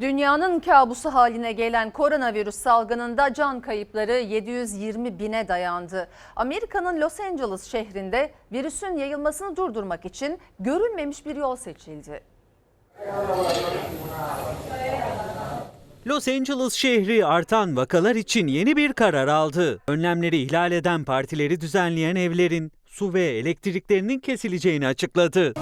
Dünyanın kabusu haline gelen koronavirüs salgınında can kayıpları 720 bine dayandı. Amerika'nın Los Angeles şehrinde virüsün yayılmasını durdurmak için görülmemiş bir yol seçildi. Los Angeles şehri artan vakalar için yeni bir karar aldı. Önlemleri ihlal eden partileri düzenleyen evlerin su ve elektriklerinin kesileceğini açıkladı.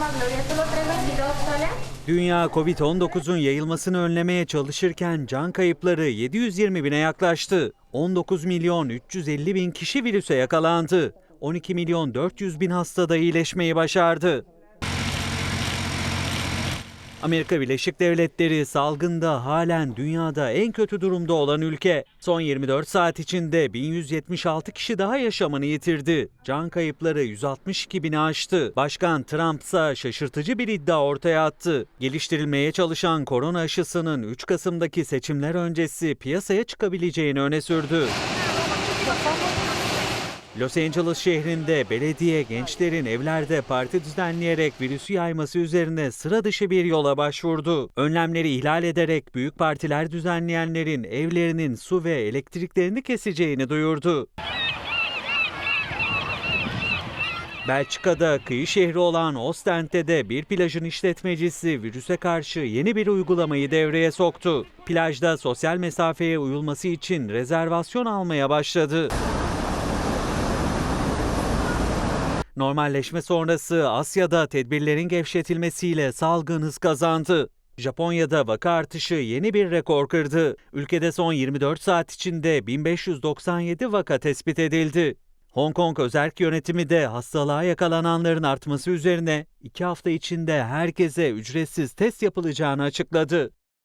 Vas a la cama, Gloria, solo tres 22, ¿sale? Dünya Covid-19'un yayılmasını önlemeye çalışırken can kayıpları 720 bine yaklaştı. 19 milyon 350 bin kişi virüse yakalandı. 12 milyon 400 bin hasta da iyileşmeyi başardı. Amerika Birleşik Devletleri salgında halen dünyada en kötü durumda olan ülke. Son 24 saat içinde 1176 kişi daha yaşamını yitirdi. Can kayıpları 162 bini aştı. Başkan Trump ise şaşırtıcı bir iddia ortaya attı. Geliştirilmeye çalışan korona aşısının 3 Kasım'daki seçimler öncesi piyasaya çıkabileceğini öne sürdü. Los Angeles şehrinde belediye gençlerin evlerde parti düzenleyerek virüsü yayması üzerine sıra dışı bir yola başvurdu. Önlemleri ihlal ederek büyük partiler düzenleyenlerin evlerinin su ve elektriklerini keseceğini duyurdu. Belçika'da kıyı şehri olan Ostend'de de bir plajın işletmecisi virüse karşı yeni bir uygulamayı devreye soktu. Plajda sosyal mesafeye uyulması için rezervasyon almaya başladı. Normalleşme sonrası Asya'da tedbirlerin gevşetilmesiyle salgın hız kazandı. Japonya'da vaka artışı yeni bir rekor kırdı. Ülkede son 24 saat içinde 1597 vaka tespit edildi. Hong Kong özerk yönetimi de hastalığa yakalananların artması üzerine 2 hafta içinde herkese ücretsiz test yapılacağını açıkladı.